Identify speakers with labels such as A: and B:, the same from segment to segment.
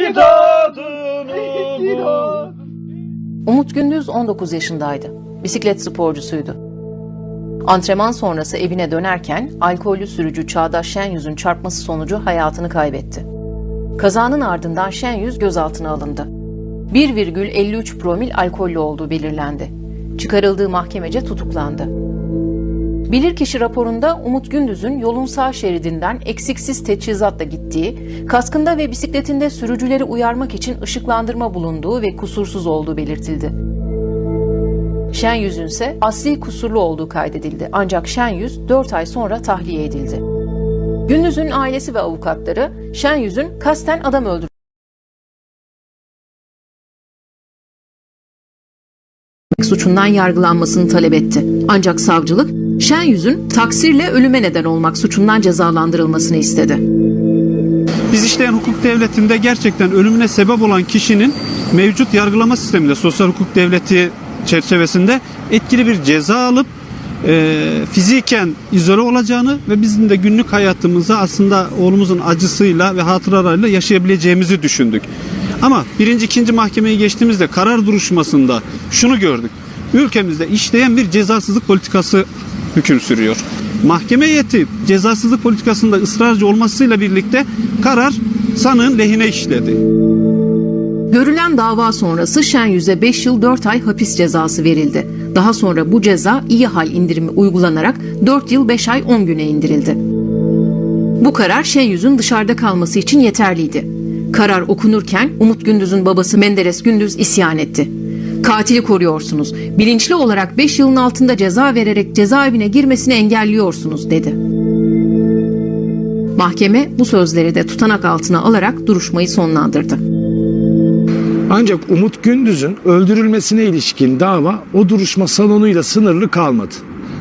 A: iki tadını.
B: Umut Gündüz 19 yaşındaydı. Bisiklet sporcusuydu. Antrenman sonrası evine dönerken alkollü sürücü Çağdaş Şenyüz'ün çarpması sonucu hayatını kaybetti. Kazanın ardından Şenyüz gözaltına alındı. 1,53 promil alkollü olduğu belirlendi. Çıkarıldığı mahkemece tutuklandı. Bilirkişi raporunda Umut Gündüz'ün yolun sağ şeridinden eksiksiz teçhizatla gittiği, kaskında ve bisikletinde sürücüleri uyarmak için ışıklandırma bulunduğu ve kusursuz olduğu belirtildi. Şenyüz'ün ise asli kusurlu olduğu kaydedildi. Ancak Şenyüz 4 ay sonra tahliye edildi. Gündüz'ün ailesi ve avukatları Şenyüz'ün kasten adam öldürmesi suçundan yargılanmasını talep etti. Ancak savcılık Şenyüz'ün taksirle ölüme neden olmak suçundan cezalandırılmasını istedi.
C: Biz işleyen hukuk devletinde gerçekten ölümüne sebep olan kişinin mevcut yargılama sisteminde sosyal hukuk devleti çerçevesinde etkili bir ceza alıp e, fiziken izole olacağını ve bizim de günlük hayatımızı aslında oğlumuzun acısıyla ve hatıralarıyla yaşayabileceğimizi düşündük. Ama birinci ikinci mahkemeyi geçtiğimizde karar duruşmasında şunu gördük. Ülkemizde işleyen bir cezasızlık politikası hüküm sürüyor. Mahkeme heyeti cezasızlık politikasında ısrarcı olmasıyla birlikte karar sanığın lehine işledi.
B: Görülen dava sonrası Şenyüz'e 5 yıl 4 ay hapis cezası verildi. Daha sonra bu ceza iyi hal indirimi uygulanarak 4 yıl 5 ay 10 güne indirildi. Bu karar Şenyüz'ün dışarıda kalması için yeterliydi. Karar okunurken Umut Gündüz'ün babası Menderes Gündüz isyan etti. Katili koruyorsunuz. Bilinçli olarak 5 yılın altında ceza vererek cezaevine girmesini engelliyorsunuz dedi. Mahkeme bu sözleri de tutanak altına alarak duruşmayı sonlandırdı.
D: Ancak Umut Gündüz'ün öldürülmesine ilişkin dava o duruşma salonuyla sınırlı kalmadı.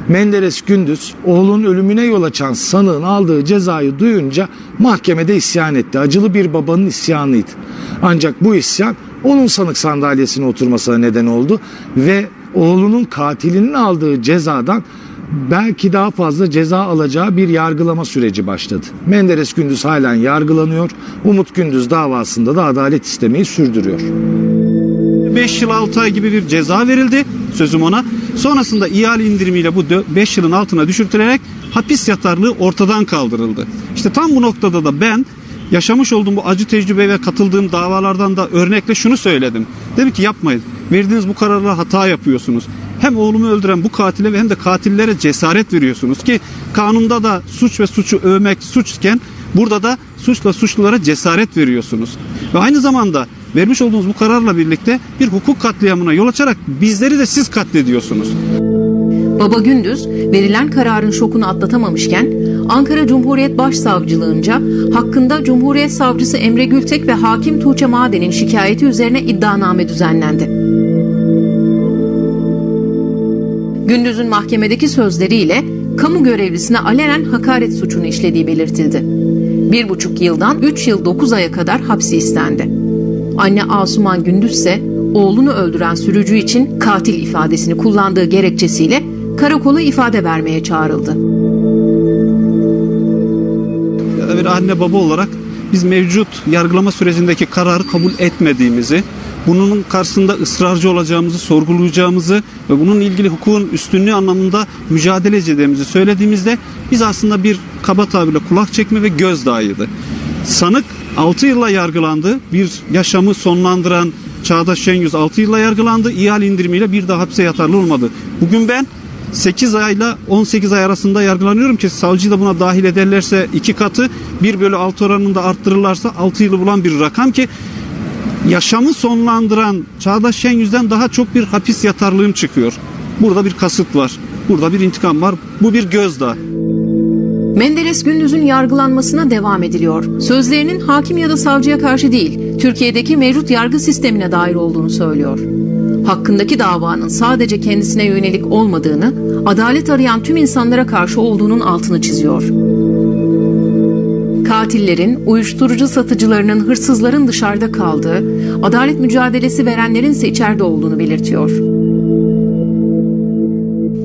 D: Menderes Gündüz oğlun ölümüne yol açan sanığın aldığı cezayı duyunca mahkemede isyan etti. Acılı bir babanın isyanıydı. Ancak bu isyan onun sanık sandalyesine oturmasına neden oldu ve oğlunun katilinin aldığı cezadan belki daha fazla ceza alacağı bir yargılama süreci başladı. Menderes Gündüz halen yargılanıyor. Umut Gündüz davasında da adalet istemeyi sürdürüyor.
C: 5 yıl 6 ay gibi bir ceza verildi sözüm ona. Sonrasında ihale indirimiyle bu 5 yılın altına düşürtülerek hapis yatarlığı ortadan kaldırıldı. İşte tam bu noktada da ben yaşamış olduğum bu acı tecrübe ve katıldığım davalardan da örnekle şunu söyledim. Dedim ki yapmayın. Verdiğiniz bu kararla hata yapıyorsunuz. Hem oğlumu öldüren bu katile ve hem de katillere cesaret veriyorsunuz ki kanunda da suç ve suçu övmek suçken burada da suçla suçlulara cesaret veriyorsunuz. Ve aynı zamanda vermiş olduğunuz bu kararla birlikte bir hukuk katliamına yol açarak bizleri de siz katlediyorsunuz.
B: Baba Gündüz verilen kararın şokunu atlatamamışken Ankara Cumhuriyet Başsavcılığınca hakkında Cumhuriyet Savcısı Emre Gültek ve Hakim Tuğçe Maden'in şikayeti üzerine iddianame düzenlendi. Gündüz'ün mahkemedeki sözleriyle kamu görevlisine alenen hakaret suçunu işlediği belirtildi. Bir buçuk yıldan üç yıl dokuz aya kadar hapsi istendi. Anne Asuman Gündüz ise oğlunu öldüren sürücü için katil ifadesini kullandığı gerekçesiyle karakola ifade vermeye çağrıldı.
C: Bir anne baba olarak biz mevcut yargılama sürecindeki kararı kabul etmediğimizi, bunun karşısında ısrarcı olacağımızı, sorgulayacağımızı ve bunun ilgili hukukun üstünlüğü anlamında mücadele edeceğimizi söylediğimizde biz aslında bir kaba tabirle kulak çekme ve gözdağıydı. Sanık 6 yılla yargılandı. Bir yaşamı sonlandıran Çağdaş Şengöz 6 yılla yargılandı. İhale indirimiyle bir daha hapse yatarlı olmadı. Bugün ben 8 ayla 18 ay arasında yargılanıyorum ki savcıyı da buna dahil ederlerse iki katı 1 bölü 6 oranında arttırırlarsa 6 yılı bulan bir rakam ki yaşamı sonlandıran Çağdaş Şengöz'den daha çok bir hapis yatarlığım çıkıyor. Burada bir kasıt var. Burada bir intikam var. Bu bir gözdağı.
B: Menderes Gündüz'ün yargılanmasına devam ediliyor. Sözlerinin hakim ya da savcıya karşı değil, Türkiye'deki mevcut yargı sistemine dair olduğunu söylüyor. Hakkındaki davanın sadece kendisine yönelik olmadığını, adalet arayan tüm insanlara karşı olduğunun altını çiziyor. Katillerin, uyuşturucu satıcılarının, hırsızların dışarıda kaldığı, adalet mücadelesi verenlerin ise içeride olduğunu belirtiyor.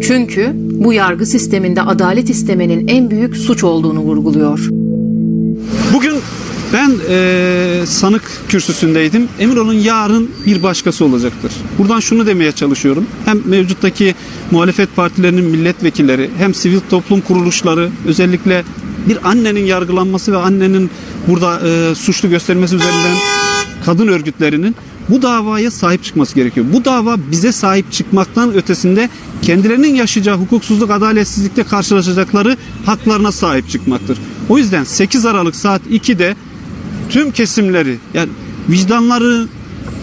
B: Çünkü bu yargı sisteminde adalet istemenin en büyük suç olduğunu vurguluyor.
C: Bugün Ben eee, sanık kürsüsündeydim. Emin olun yarın bir başkası olacaktır. Buradan şunu demeye çalışıyorum. Hem mevcuttaki muhalefet partilerinin milletvekilleri hem sivil toplum kuruluşları özellikle bir annenin yargılanması ve annenin burada eee, suçlu göstermesi üzerinden kadın örgütlerinin bu davaya sahip çıkması gerekiyor. Bu dava bize sahip çıkmaktan ötesinde kendilerinin yaşayacağı hukuksuzluk, adaletsizlikte karşılaşacakları haklarına sahip çıkmaktır. O yüzden 8 Aralık saat 2'de tüm kesimleri yani vicdanları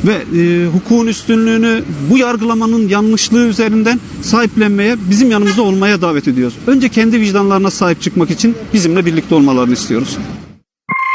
C: ve e, hukukun üstünlüğünü bu yargılamanın yanlışlığı üzerinden sahiplenmeye bizim yanımızda olmaya davet ediyoruz. Önce kendi vicdanlarına sahip çıkmak için bizimle birlikte olmalarını istiyoruz.